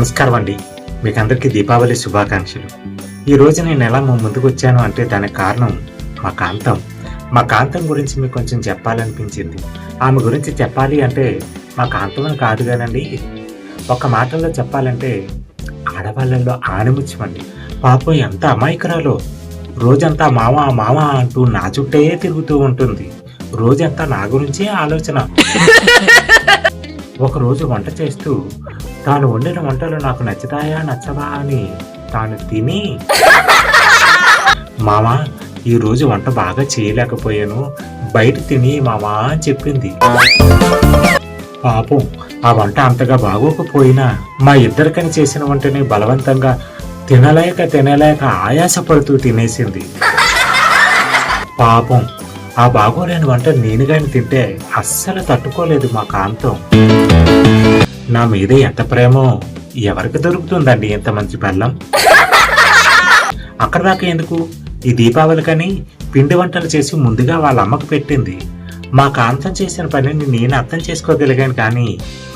నమస్కారం అండి. మీకు అందరికీ దీపావళి శుభాకాంక్షలు. ఈ రోజు నేను ఎలా మీ ముందుకు వచ్చాను అంటే దానికి కారణం మా కాంతం. మా కాంతం గురించి మీకు కొంచెం చెప్పాలనిపించింది. ఆమె గురించి చెప్పాలి అంటే మా కాంతం కాదు కదండి. ఒక మాటలో చెప్పాలంటే ఆడవాళ్ళల్లో ఆణిముత్యమండి. పాపం ఎంత అమాయకురాలో. రోజంతా మామ మామ అంటూ నా చుట్టే తిరుగుతూ ఉంటుంది. రోజంతా నా గురించే ఆలోచన. ఒకరోజు వంట చేస్తూ తాను వండిన వంటలు నాకు నచ్చుతాయా నచ్చవా అని తాను తిని. మామా ఈ రోజు వంట బాగా చేయలేకపోయాను. బయట తిని మామా అని చెప్పింది. పాపం ఆ వంట అంతగా బాగోకపోయినా మా ఇద్దరికని చేసిన వంటని బలవంతంగా తినలేక తినలేక ఆయాసపడుతూ తినేసింది. పాపం ఆ బాగోలేని వంట నేను గాని తింటే అస్సలు తట్టుకోలేదు మా కాంతం. నా మీద ఎంత ప్రేమో ఎవరికి దొరుకుతుందండి ఇంత మంచి బెల్లం? అక్కడ దాకా ఎందుకు? ఈ దీపావళికని పిండి వంటలు చేసి ముందుగా వాళ్ళ అమ్మకు పెట్టింది. మా కాంతం చేసిన పనిని నేను అర్థం చేసుకోగలిగాను కానీ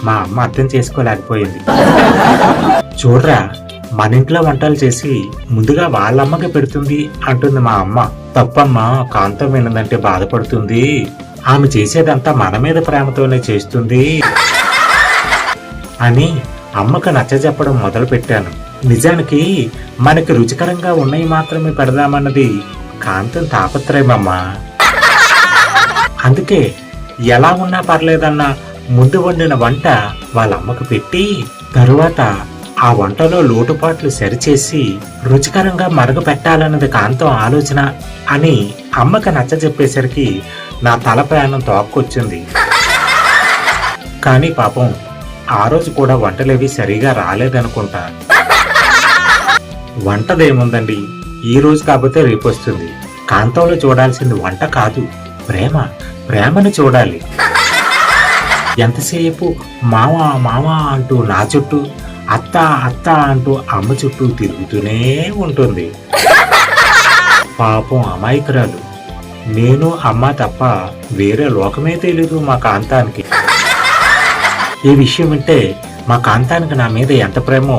మా అమ్మ అర్థం చేసుకోలేకపోయింది. చూడరా మన ఇంట్లో వంటలు చేసి ముందుగా వాళ్ళ అమ్మకి పెడుతుంది అంటుంది మా అమ్మ. తప్పమ్మ కాంతం వినదంటే బాధపడుతుంది. ఆమె చేసేదంతా మన మీద ప్రేమతోనే చేస్తుంది. అని అమ్మకు నచ్చజెప్పడం మొదలుపెట్టాను. నిజానికి మనకి రుచికరంగా ఉన్నవి మాత్రమే పెడదామన్నది కాంతం తాపత్రయమమ్మా. అందుకే ఎలా ఉన్నా పర్లేదన్నా ముందు వండిన వంట వాళ్ళ అమ్మకు పెట్టి తరువాత ఆ వంటలో లోటుపాట్లు సరిచేసి రుచికరంగా మరగపెట్టాలన్నది కాంతం ఆలోచన అని అమ్మకి నచ్చజెప్పేసరికి నా తల ప్రయాణం తోక్కొచ్చింది. కానీ పాపం ఆ రోజు కూడా వంటలేవి సరిగా రాలేదనుకుంటా. వంటదేముందండి? ఈ రోజు కాకపోతే రేపు వస్తుంది కాంతంలో చూడాల్సింది వంట కాదు ప్రేమ. ప్రేమను చూడాలి. ఎంతసేపు మామ మామ అంటూ నా చుట్టూ అత్త అత్త అంటూ అమ్మ చుట్టూ తిరుగుతూనే ఉంటుంది. పాపం అమాయకురాలు. నేను అమ్మ తప్ప వేరే లోకమే తెలీదు మా కాంతానికి. ఈ విషయం అంటే మా కాంతానికి నా మీద ఎంత ప్రేమో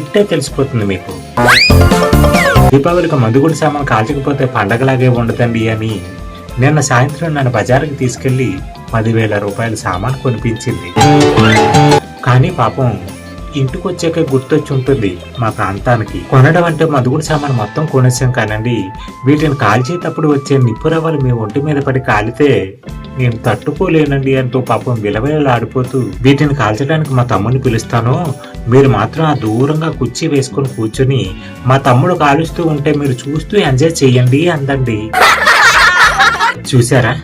ఇట్టే తెలిసిపోతుంది మీకు. దీపావళికి మందుగుడి సామాన్ కాల్చకపోతే పండగలాగే ఉండదండి అని నిన్న సాయంత్రం నన్ను బజారుకి తీసుకెళ్ళి పదివేల రూపాయల సామాన్ కొనిపించింది. కానీ పాపం ఇంటికి వచ్చాక గుర్తొచ్చి ఉంటుంది మా ప్రాంతానికి. కొనడం అంటే మదుగుడు సామాన్ మొత్తం కొనేసాం కానండి. వీటిని కాల్చేటప్పుడు వచ్చే నిప్పురవ్వలు మీ ఒంటి మీద పడి కాలితే నేను తట్టుకోలేనండి అంటూ పాపం విలవిలలాడిపోతూ వీటిని కాల్చడానికి మా తమ్ముడిని పిలుస్తాను? మీరు మాత్రం ఆ దూరంగా కుర్చీ వేసుకొని కూర్చొని మా తమ్ముడు కాలుస్తూ ఉంటే మీరు చూస్తూ ఎంజాయ్ చేయండి అందండి. చూసారా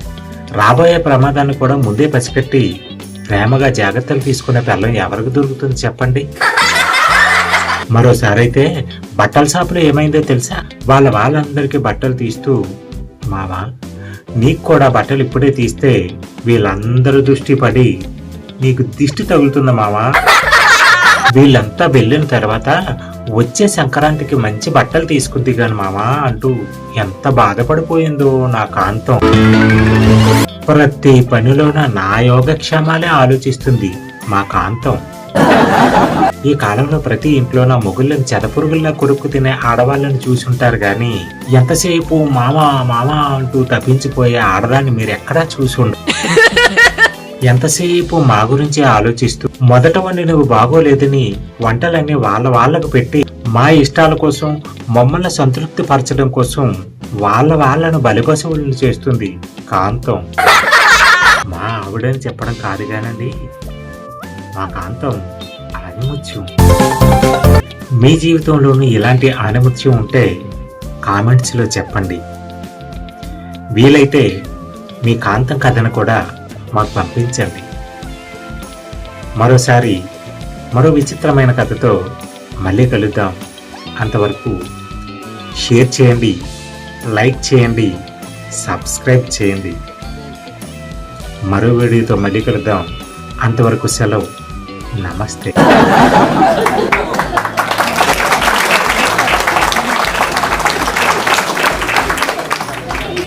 రాబోయే ప్రమాదాన్ని కూడా ముందే పసిగట్టి ప్రేమగా జాగ్రత్తలు తీసుకునే పిల్లం ఎవరికి దొరుకుతుంది చెప్పండి? మరోసారి అయితే బట్టల షాపులో ఏమైందో తెలుసా? వాళ్ళ వాళ్ళందరికీ బట్టలు తీస్తూ మావా నీకు కూడా బట్టలు ఇప్పుడే తీస్తే వీళ్ళందరూ దృష్టి పడి నీకు దిష్టి తగులుతుంది మావా? వీళ్ళంతా వెళ్ళిన తర్వాత వచ్చే సంక్రాంతికి మంచి బట్టలు తీసుకుంది కాని మావా అంటూ ఎంత బాధపడిపోయిందో నా కాంతం. ప్రతి పనిలోన నా యోగక్షేమాలే ఆలోచిస్తుంది మా కాంతం. ఈ కాలంలో ప్రతి ఇంట్లోన మొగుళ్ళని చెదపురుగుల్లా కొరుక్కు తినే ఆడవాళ్ళని చూసుంటారు గాని ఎంతసేపు మామ మామ అంటూ తప్పించిపోయే ఆడదాన్ని మీరు ఎక్కడా చూసుండ? ఎంతసేపు మా గురించి ఆలోచిస్తూ మొదట వండి నువ్వు బాగోలేదని వంటలన్నీ వాళ్ళ వాళ్ళకు పెట్టి మా ఇష్టాల కోసం మమ్మల్ని సంతృప్తి పరచడం కోసం వాళ్ళ వాళ్ళను బలిపశువులు చేస్తుంది. కాంతం. మా ఆవిడని చెప్పడం కాదు కానండి. మా కాంతం ఆనిముత్యం. మీ జీవితంలోనూ ఇలాంటి ఆనిముత్యం ఉంటే కామెంట్స్లో చెప్పండి. వీలైతే మీ కాంతం కథను కూడా మాకు పంపించండి. మరోసారి మరో విచిత్రమైన కథతో మళ్ళీ కలుద్దాం. అంతవరకు షేర్ చేయండి. లైక్ చేయండి సబ్స్క్రైబ్ చేయండి. మరో వీడియోతో మళ్ళీ కలుద్దాం. అంతవరకు సెలవు. నమస్తే.